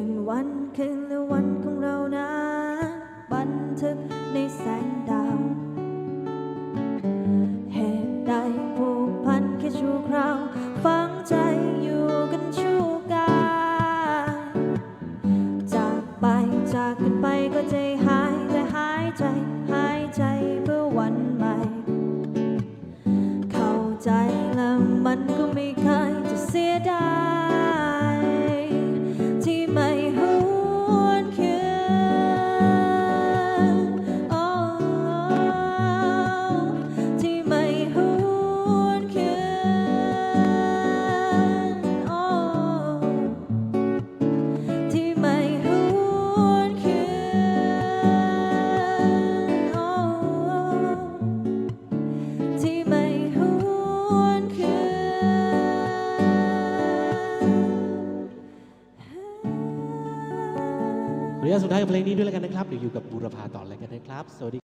ืนวันคืนและวันของเรานั้นบันทึกในแสงดาว เหตุใดผูกพันแค่ชั่วคราว ฝังใจอยู่กันชั่วกายจากไปจากกันไปก็ใจหายแต่หายใจ หายใจเพื่อวันใหม่ เข้าใจ อนุญาตสุดท้ายกับเพลงนี้ด้วยแล้วกันนะครับ เดี๋ยวอยู่กับบูรพาต่อเลยกันนะครับ สวัสดี